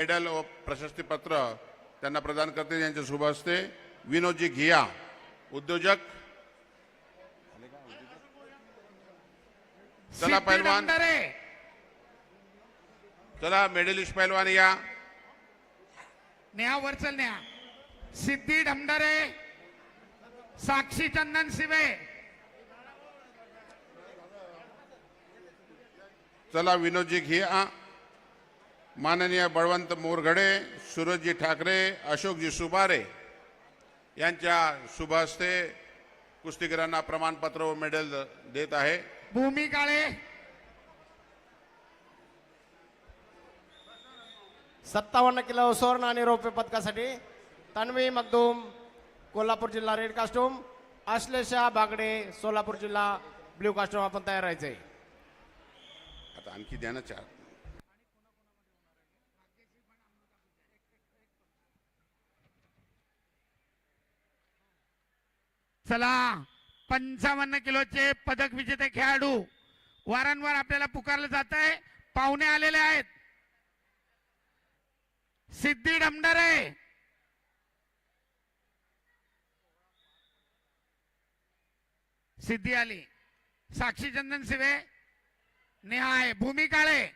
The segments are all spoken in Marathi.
मेडल व प्रशस्तीपत्र त्यांना प्रदान करते. यांच्या शुभ हस्ते विनोदजी घिया उद्योजक. चला पैलवान डमडरे चला मेडलिस्ट पैलवान या. नेहा वरचल नेहा सिद्धी डमडरे साक्षी चंदन सिवे चला विनोदजी घिया. माननीय बळवंत मोरघडे सूरजजी ठाकरे अशोकजी सुबारे यांच्या शुभ हस्ते कुस्तीगिरांना प्रमाणपत्र व मेडल देत आहे. भूमी काळे. सत्तावन्न किलो सुवर्ण आणि रौप्य पदकासाठी तन्वी मगदूम कोल्हापूर जिल्हा रेड कास्टूम आश्लेषा बागडे सोलापूर जिल्हा ब्ल्यू कास्टूम आपण तयार राहायचंय आता आणखी द्या ना चार. चला पंचावन्न किलोचे पदक विजेते खेळाडू वारंवार आपल्याला पुकारलं जात आहे पाहुणे आलेले आहेत. सिद्धी डमडरे. सिद्धी आली. साक्षी चंदन सिवे निहाय भूमी काळे.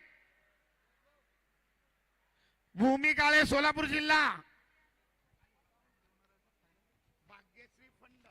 भूमी काळे सोलापूर जिल्हा. भाग्यश्री फंड.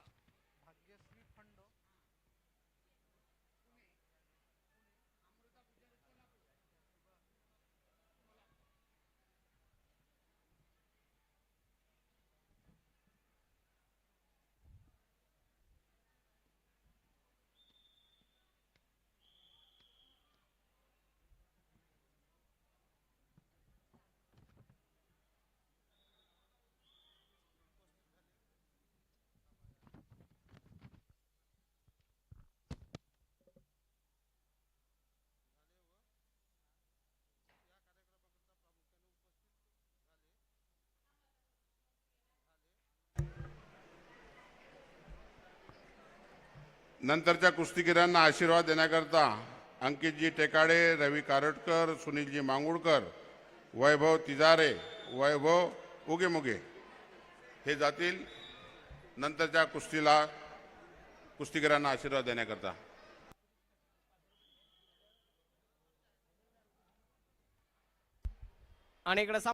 नंतरच्या कुस्तीगिरांना आशीर्वाद देण्याकरता अंकितजी टेकाडे रवी कारटकर सुनीलजी मांगुळकर वैभव तिजारे वैभव उगेमुगे हे जातील नंतरच्या कुस्तीला कुस्तीगिरांना आशीर्वाद देण्याकरता. आणि इकडे